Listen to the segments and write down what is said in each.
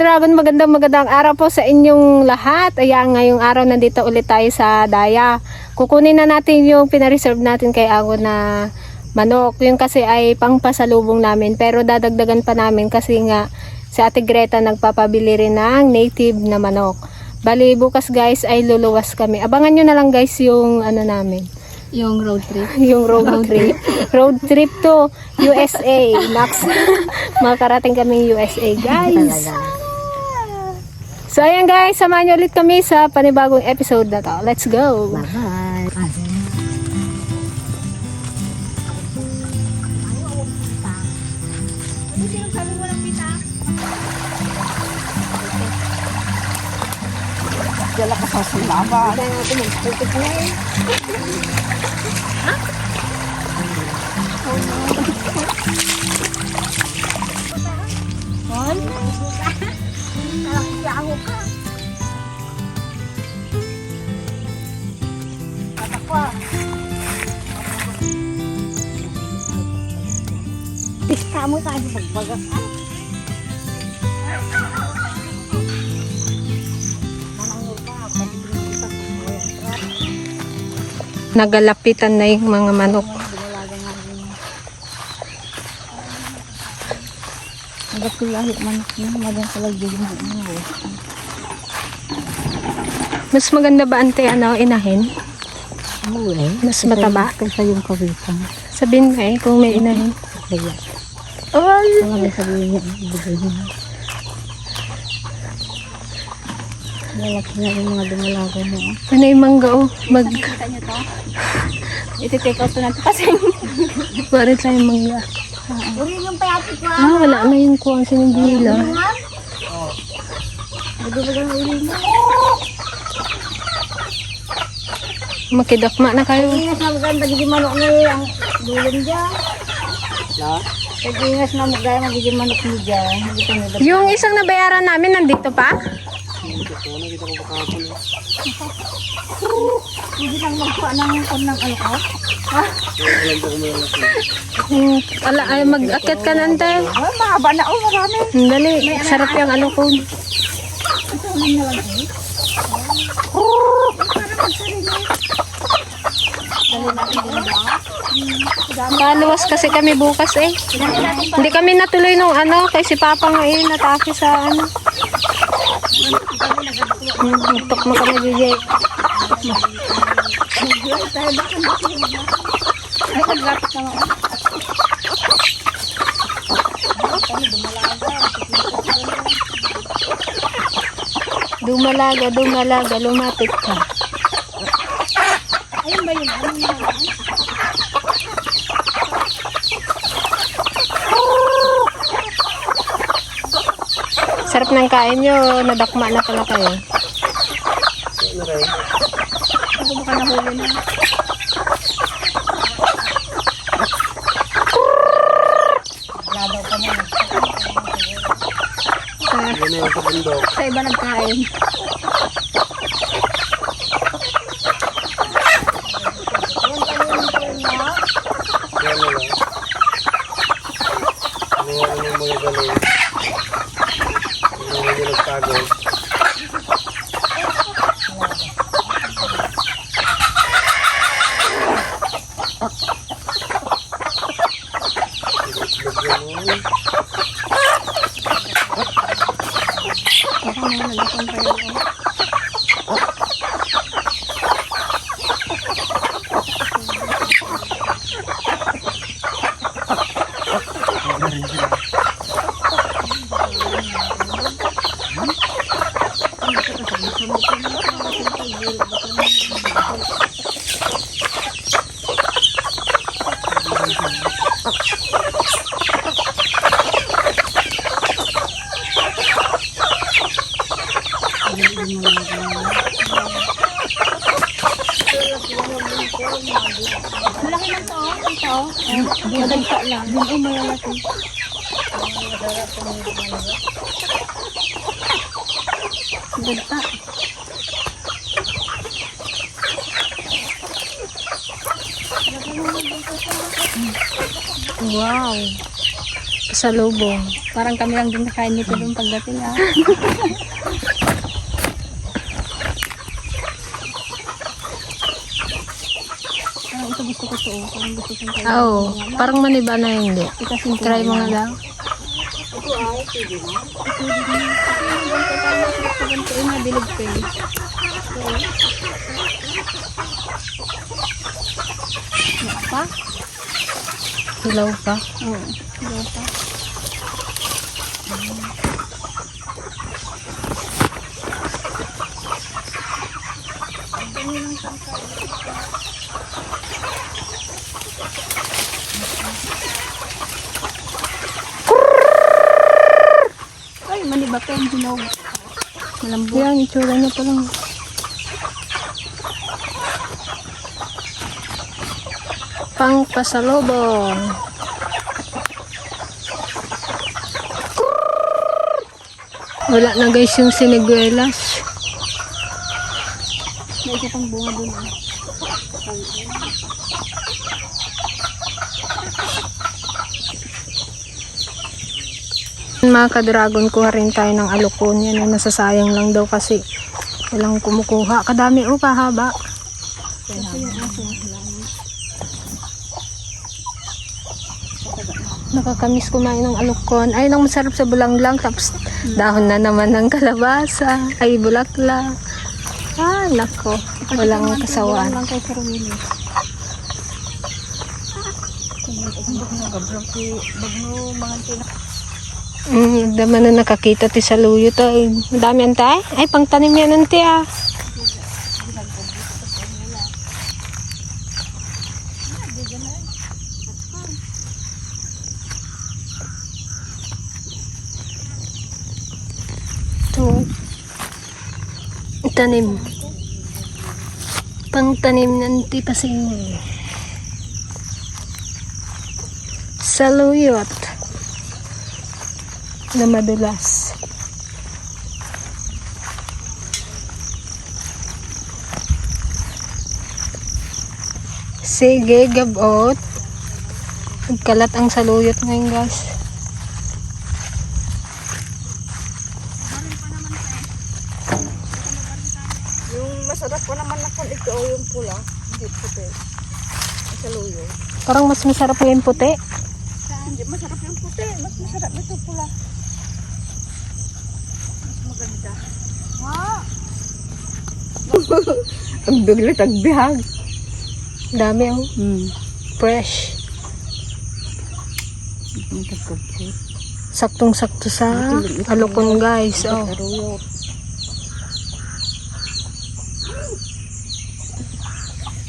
ka-dragon, magandang magandang araw po sa inyong lahat. Ayan, ngayong araw nandito ulit tayo sa Daya. Kukunin na natin yung pinareserve natin kay Ago na manok. Yung kasi ay pangpasalubong namin pero dadagdagan pa namin kasi nga si Ate Greta nagpapabili rin ng native na manok. Bali, bukas guys ay luluwas kami. Abangan nyo na lang guys yung ano namin. Yung road trip. yung road trip. road trip to USA. Max. Makarating kami USA, guys. So, ayan guys. Samahan nyo ulit kami sa panibagong episode na to. Let's go. Bye-bye. Dala ka sa sulaban. Pista mo tayo magbagas. Nagalapitan na yung mga manok. Nagapulahi manok niya. Magang kalagyan mo. Mas maganda ba ante ano, inahin? Muli. Mas mataba? Kaysa yung kawitan. Sabihin nga eh, kung may inahin. Kaya. Oh, Wala may sabihin niya. Lalaki na yung mga dumalaga mo. ano yung mangga oh. Mag, Kita niyo to? Iti-take out to natin kasi. bakit sa yung mangga? Uri yung payati ko. Ah, wala na yung kuwang sinigila. Nagbabagang uri mo. Makidakma na kayo. Ingas na maganda magiging manok na ang dulan dyan. Na? Pag-ingas na maganda magiging manok niya dyan. Yung isang nabayaran namin nandito pa? Hindi lang magpa ng kon ng ano ko. Hmm, ala, ay mag-akit ka na ante. Ay, mahaba na. Oh, marami. Dali, sarap yung ano ko. Ito ulit na lang eh. Paluwas kasi kami bukas eh. Hindi kami natuloy nung ano, kay si Papa nga eh, natake sa ano. Nagtok mo kami, DJ. Ay, naglapit na ako. Dumalaga, dumalaga, lumapit ka. Ayun ba yun? Ano yun? Sarap ng kain nyo, nadakma na pala kayo. Ako baka nahuli na. Yan na yung sa bundok. Sa iba nagkain. Yan na lang. Ano yan yung mga galing. Ano yung nagpagod. Itlog yan, oh. Baka mga nagkakon pa yun. Malaki lang to. Ito. Madagsa lang. Ay malalaki. Dagsa. Wow. pasalubong. Parang kami lang din nakain nito doon pagdating ah. Parang ito gusto ko to. oh. Parang gusto ko kayo. Oo, parang maniba na hindi. Ko. Try mo nga lang. Ganito yung nabilog ko eh. Wala pa? Hilaw pa. Oo. Wala pa. Ay, maniba ka yung hinog. Malambot. Yan, itsura niya pa lang. Pang pasalubong. Wala na guys yung siniguelas. May isa pang bunga dun ah. Mga ka-dragon, kuha rin tayo ng alukon. Yan, ay nasasayang lang daw kasi walang kumukuha. Kadami o kahaba. Nakakamiss kumain ng alukon. Ay, nang masarap sa bulanglang. Tapos dahon na naman ng kalabasa. Ay, bulaklak. Ah, nako. Walang kasawaan. lang kay Willie. Mm, dama na nakakita ti sa luyo to. Madami ang tay. Ay, pangtanim yan ang ah. Ito. Tanim. Pangtanim ng tipasing. Saluyot na madulas. Sige, gabot. Nagkalat ang saluyot ngayon, guys. Masarap po naman na kung ito o yung pula. Hindi puti. Sa luyo. Parang mas masarap ngayon puti. Hindi masarap yung puti. Mas masarap ito pula. Mas maganda. Ha? Ang duglit, ang bihag. Dami, oh. Hmm. Fresh. Saktong-sakto sa alukon, guys. Oh.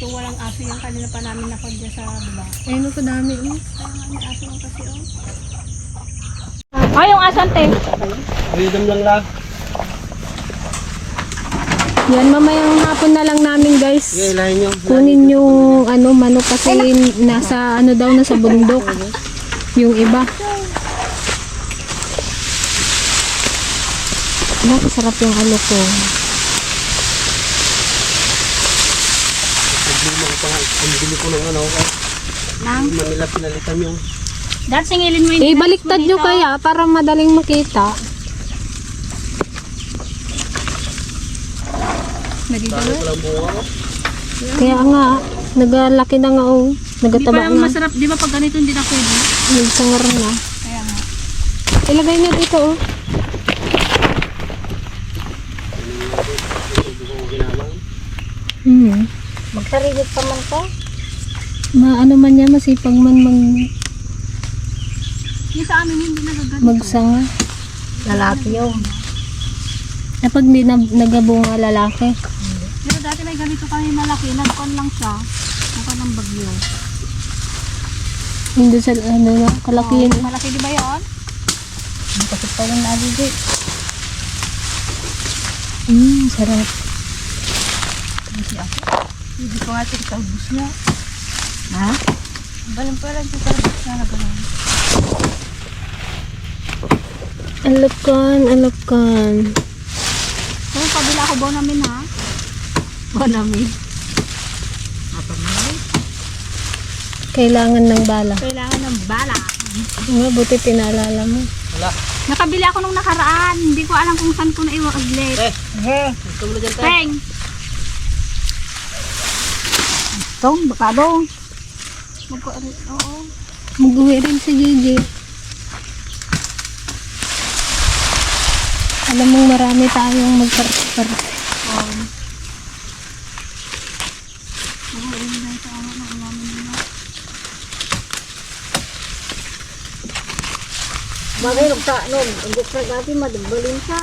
So walang aso yung kanina pa namin nakodya sa baba. Ayun, oh, kadami, oh. Kaya nga may aso lang kasi oh. Oh, yung asante. Freedom lang lang. Yan, mamayang hapon na lang namin, guys. Sige, ilahin nyo. Kunin yung ano manok kasi nasa ano daw nasa bundok. Yung iba. Nakasarap yung ano ko. Problema ko pa nga. Ang bili ko ng ano. Nang. Manila pinalitan yung Dahil singilin mo yung Eh, baliktad nyo kaya para madaling makita. Bunga ko. Kaya nga, nagalaki na nga oh. Di ba Nagataba na. masarap, di ba pag ganito hindi na pwede? Nagsangar na. Kaya nga. Ilagay na dito oh. Hindi ginamang. Hmm. Magsarilip pa man ko. Maano man niya, masipag man mag, Yung sa amin hindi nagagano. magsanga. Lalaki yun. Kapag di na, nagabunga lalaki. Pero dati may ganito kami malaki, nagkon lang siya. Nagkon ng bagyo. Hindi sa ano na, kalaki yun. Malaki di ba yun? Kasi pa yung naligi. Mm, sarap. Ako. Hindi ko nga ito ubus niya. Ha? Balang pa lang ito niya na gano'n. Alakan, alakan. Kung kabila ako bonamin ha? Bonamin. Apa man? Kailangan ng bala. Kailangan ng bala. Nga, buti pinaalala mo. Wala. Nakabili ako nung nakaraan. Hindi ko alam kung saan ko na iwag aglit. Eh, gusto mo na dyan tayo. Peng! Tong, baka dong. Magko, oo. Mag-uwi rin si Gigi. Alam mong marami tayong magparte-parte. Um, mga inay sa ano ng namin nila. Magayog sa nun, ang gusto natin madagbalin siya.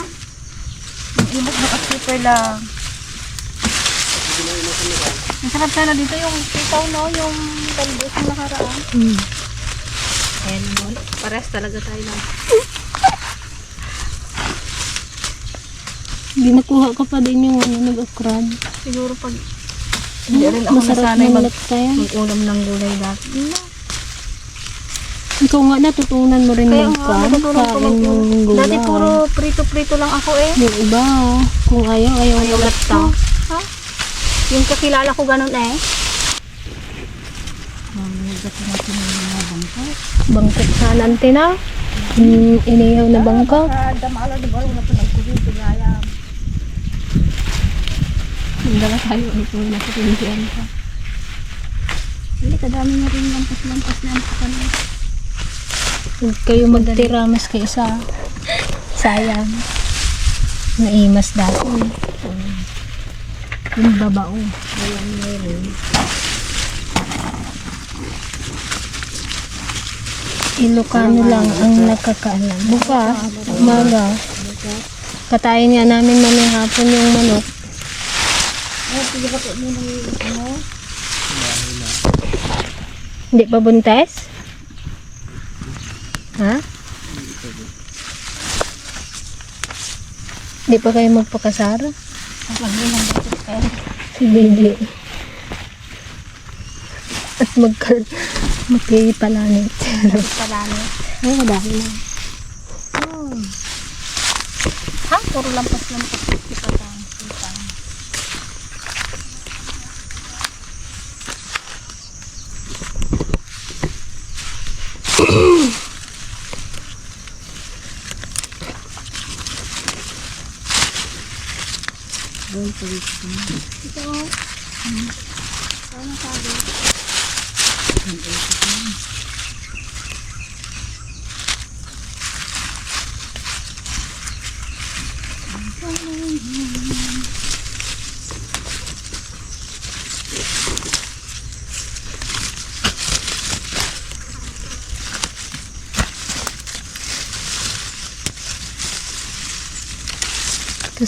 Ang imot na super lang. Ang sarap sana dito yung sitaw no, yung talbos ng nakaraan. Hmm. Ayan mo, pares talaga tayo ng Hindi nakuha ka pa din yung ano, nag-ukrad. siguro pag hindi rin ako Masarap nasanay na mag mag-ulam ng gulay dati. Ikaw nga natutunan mo rin Kaya nga, mag-kan. natutunan ko Kain mag gulay. Dati puro prito-prito lang ako eh. Yung iba, kung ayaw, ayaw, Ayaw ayaw. latta. Ha? Yung kakilala ko ganun eh. Bangkok sa antina. Hmm, inihaw na bangkok. damala di ba na pinagkuhin pinaya. Hindi na tayo ito na sa pindihan ka. Hindi kadami na rin lampas-lampas na sa kanila. Huwag kayo magtira mas kaysa sayang. Naimas dati. Yung babao. Ayan meron. Ilocano lang ang nakakaalam. Bukas, umaga. Katayin nga namin mamayang hapon yung manok. Hindi pa buntes? Ha? Hindi pa kayo magpakasara? Bibi. At magkal... Magkipalanit. Palano. Ay, madami na. Ha? Puro lampas-lampas. Ipatang. Ipatang.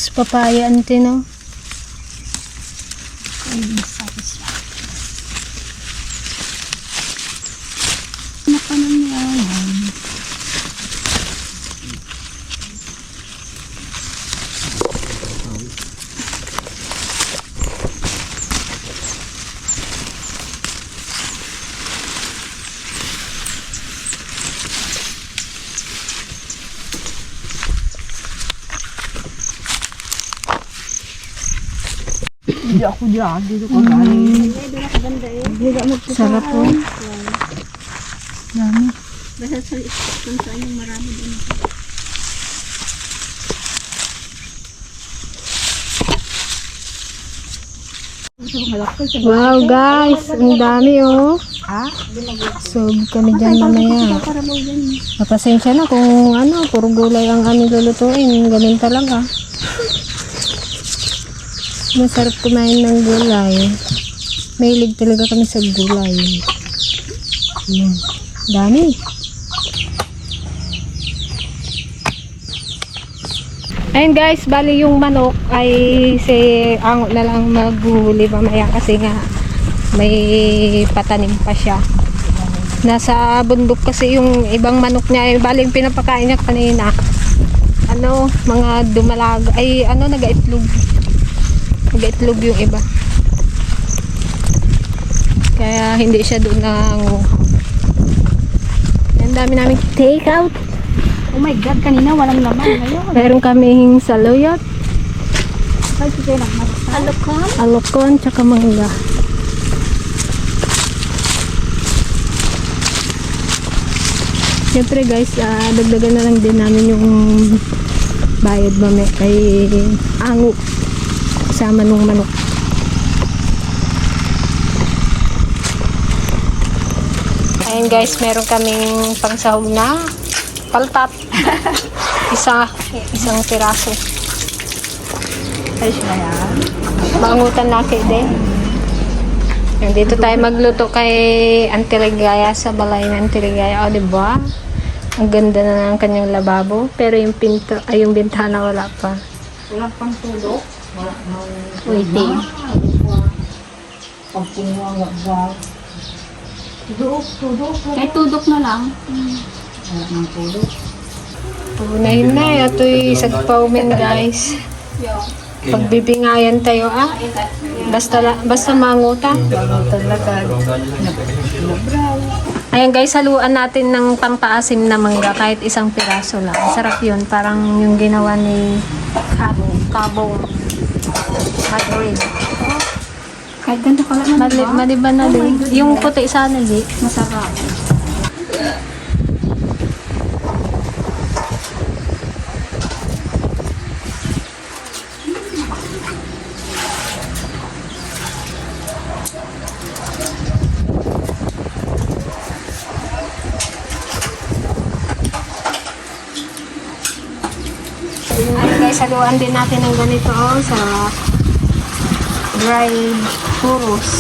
Tapos papaya ante, no? Hindi ako dyan, dito ko galing. Sarap po. Dami. Basta sa kung saan marami din. Wow, guys. Ang dami, oh. Sob kami dyan mamaya. Napasensya na kung ano, puro gulay ang aming lulutuin. Ganun talaga. Masarap kumain ng gulay. Mahilig talaga kami sa gulay. Yan. Dami. Ayun guys, bali yung manok ay si Ango na lang maghuhuli mamaya kasi nga may patanim pa siya. Nasa bundok kasi yung ibang manok niya, eh, bali yung pinapakain niya kanina. Ano, mga dumalag, ay ano, nagaitlog. Nagaitlog yung iba. Kaya hindi siya doon nangu. Ang dami namin take out. Oh my God, kanina walang laman. Ngayon. Meron kaming saluyot. Alokon? alokon, tsaka mangga. Siyempre guys, ah, dagdagan na lang din namin yung bayad mami kay ango kasama nung manok. Ayun guys, meron kaming pangsahog na paltat. Isa, isang piraso. Na yan. Maangutan na kay din. Yan, dito tayo magluto kay Antiligaya sa balay ng Antiligaya. O, di ba? Ang ganda na ng kanyang lababo. Pero yung pinto, ay yung bintana wala pa. Wala pang tulog. Waiting. Tudok, tudok. Kahit tudok na lang. Wala nang tulog. Punahin na. Ito'y sagpaumin guys. Pagbibingayan tayo ah. Basta, la- basta manguta. Talaga. Ayan guys, haluan natin ng pampaasim na mangga kahit isang piraso lang. Sarap yun. Parang yung ginawa ni Cabo. Cabo. Madrid. Kahit ganito ka lang Mali, maliban na din. Yung puti sana di. Masarap. Ayan guys, haluan din natin ng ganito oh, sa dried churros.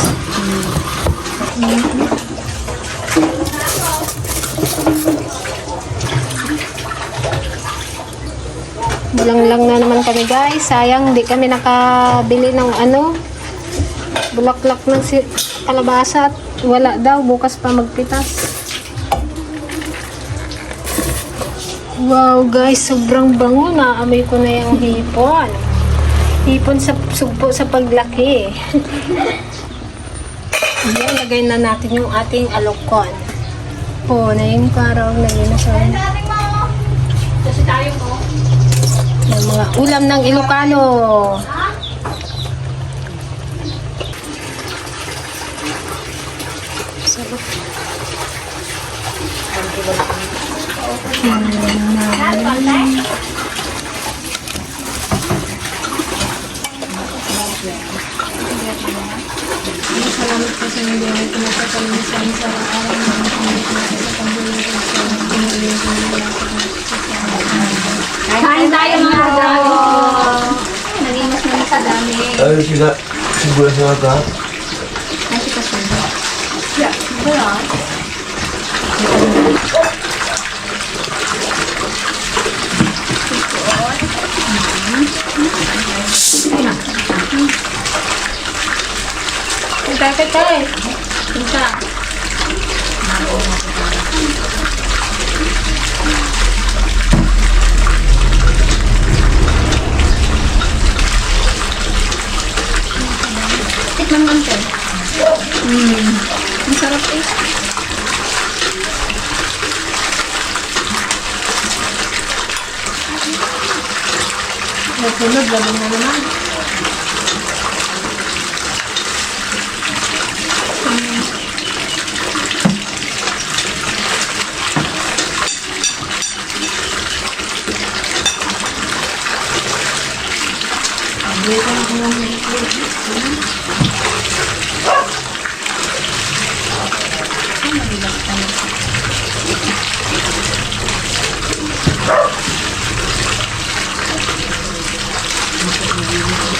Bulang lang na naman kami guys. Sayang, di kami nakabili ng ano, bulaklak ng si kalabasa wala daw. Bukas pa magpitas. Wow guys, sobrang bango na. Amoy ko na yung hipon. Hipon sa sugpo sa paglaki. Yan, lagay na natin yung ating alokon. Po, na yung parang naging nasa Kasi tayo mo. yung mga ulam ng Ilocano. Sarap. Salamat po sa inyo. Pinapatalisan sa araw ng sa pambuhay ko sa Kain tayo mga Naging mas naman sa dami. Ay, sila. Siguras na ata. Ay, si Kasunod. Yeah, wala. Tay, tay. Punta. Tikman mo ito. Mm. Ang sarap eh. Nasunod, laban na naman.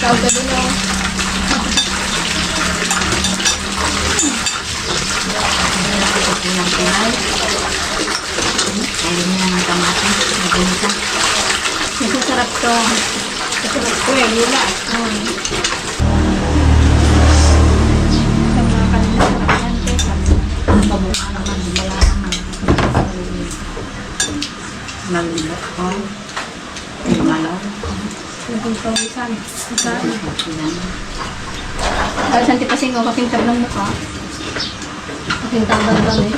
Tawag ka din oh. Pinang-pinay. Kaya niya ng kamatin. Magunita. Masasarap to. Masasarap ko eh. Lula. Oh. ng ilok ko. Ay, malaw. Naging pawisan. Saan? Ay, santi pasing ko, kakintab ng mukha. Kakintaban kami.